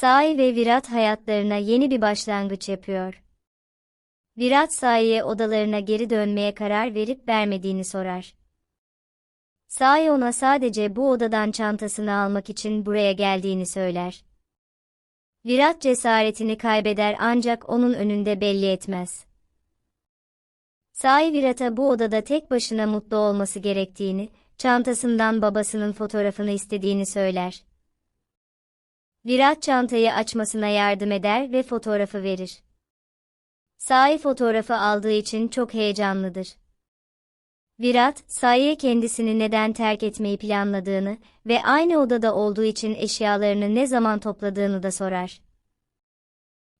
Sai ve Virat hayatlarına yeni bir başlangıç yapıyor. Virat Sai'ye odalarına geri dönmeye karar verip vermediğini sorar. Sai ona sadece bu odadan çantasını almak için buraya geldiğini söyler. Virat cesaretini kaybeder ancak onun önünde belli etmez. Sai Virat'a bu odada tek başına mutlu olması gerektiğini, çantasından babasının fotoğrafını istediğini söyler. Virat çantayı açmasına yardım eder ve fotoğrafı verir. Sai fotoğrafı aldığı için çok heyecanlıdır. Virat, Sai'ye kendisini neden terk etmeyi planladığını ve aynı odada olduğu için eşyalarını ne zaman topladığını da sorar.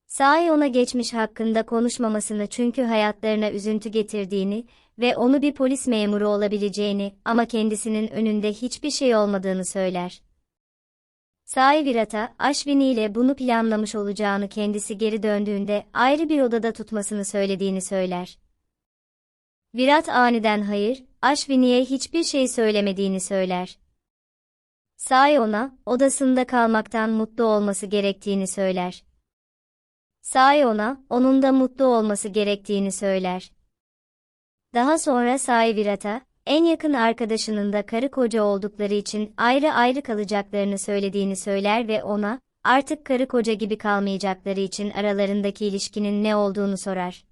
Sai ona geçmiş hakkında konuşmamasını çünkü hayatlarına üzüntü getirdiğini ve onu bir polis memuru olabileceğini ama kendisinin önünde hiçbir şey olmadığını söyler. Sai Virat'a, Ashwini ile bunu planlamış olacağını kendisi geri döndüğünde ayrı bir odada tutmasını söylediğini söyler. Virat aniden hayır, Ashwini'ye hiçbir şey söylemediğini söyler. Sai ona, odasında kalmaktan mutlu olması gerektiğini söyler. Sai ona, onun da mutlu olması gerektiğini söyler. Daha sonra Sai Virat'a, en yakın arkadaşının da karı koca oldukları için ayrı ayrı kalacaklarını söylediğini söyler ve ona, artık karı koca gibi kalmayacakları için aralarındaki ilişkinin ne olduğunu sorar.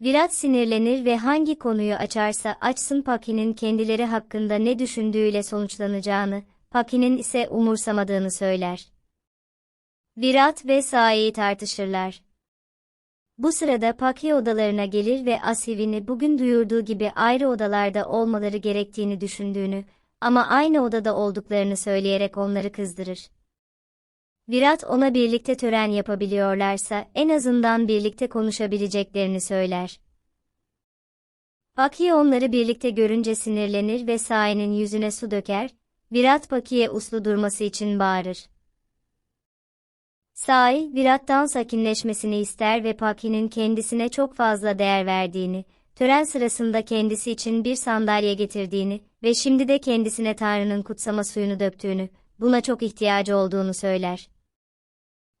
Virat sinirlenir ve hangi konuyu açarsa açsın Paki'nin kendileri hakkında ne düşündüğüyle sonuçlanacağını, Paki'nin ise umursamadığını söyler. Virat ve Sai'yi tartışırlar. Bu sırada Paki odalarına gelir ve Asivin'i bugün duyurduğu gibi ayrı odalarda olmaları gerektiğini düşündüğünü ama aynı odada olduklarını söyleyerek onları kızdırır. Virat ona birlikte tören yapabiliyorlarsa en azından birlikte konuşabileceklerini söyler. Paki onları birlikte görünce sinirlenir ve Sai'nin yüzüne su döker, Virat Paki'ye uslu durması için bağırır. Sai, Virat'tan sakinleşmesini ister ve Paki'nin kendisine çok fazla değer verdiğini, tören sırasında kendisi için bir sandalye getirdiğini ve şimdi de kendisine Tanrı'nın kutsama suyunu döktüğünü, buna çok ihtiyacı olduğunu söyler.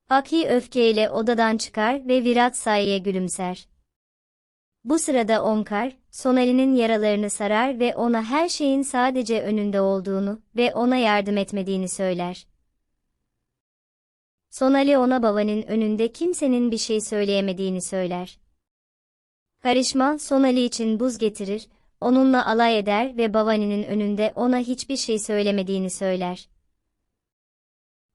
Paki öfkeyle odadan çıkar ve Virat Sai'ye gülümser. Bu sırada Omkar, Sonali'nin yaralarını sarar ve ona her şeyin sadece önünde olduğunu ve ona yardım etmediğini söyler. Sonali ona babanın önünde kimsenin bir şey söyleyemediğini söyler. Karışma, Sonali için buz getirir, onunla alay eder ve babaninin önünde ona hiçbir şey söylemediğini söyler.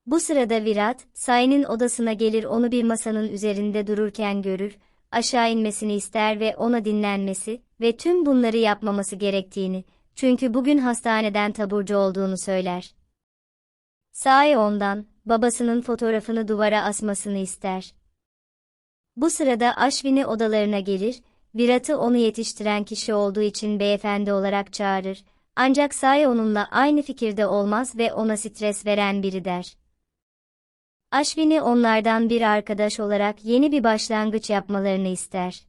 Bu sırada Virat, Sai'nin odasına gelir onu bir masanın üzerinde dururken görür, aşağı inmesini ister ve ona dinlenmesi ve tüm bunları yapmaması gerektiğini, çünkü bugün hastaneden taburcu olduğunu söyler. Sai ondan, babasının fotoğrafını duvara asmasını ister. Bu sırada Ashwini odalarına gelir, Virat'ı onu yetiştiren kişi olduğu için beyefendi olarak çağırır, ancak Sai onunla aynı fikirde olmaz ve ona stres veren biri der. Ashwini onlardan bir arkadaş olarak yeni bir başlangıç yapmalarını ister.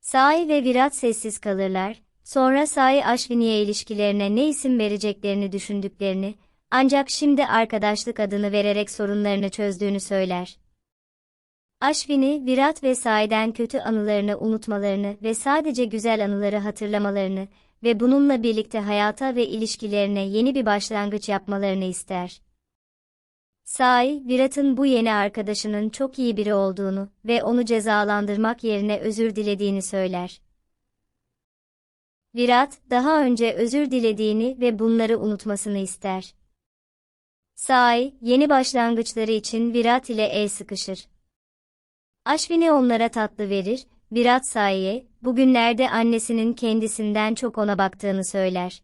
Sai ve Virat sessiz kalırlar, sonra Sai Ashwini'ye ilişkilerine ne isim vereceklerini düşündüklerini, ancak şimdi arkadaşlık adını vererek sorunlarını çözdüğünü söyler. Ashwini, Virat ve Sai'den kötü anılarını unutmalarını ve sadece güzel anıları hatırlamalarını ve bununla birlikte hayata ve ilişkilerine yeni bir başlangıç yapmalarını ister. Sai, Virat'ın bu yeni arkadaşının çok iyi biri olduğunu ve onu cezalandırmak yerine özür dilediğini söyler. Virat, daha önce özür dilediğini ve bunları unutmasını ister. Sai, yeni başlangıçları için Virat ile el sıkışır. Ashwini onlara tatlı verir, Virat Sai'ye, bugünlerde annesinin kendisinden çok ona baktığını söyler.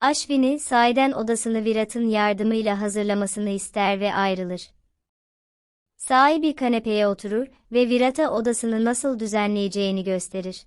Ashwini, Sai'den odasını Virat'ın yardımıyla hazırlamasını ister ve ayrılır. Sai bir kanepeye oturur ve Virat'a odasını nasıl düzenleyeceğini gösterir.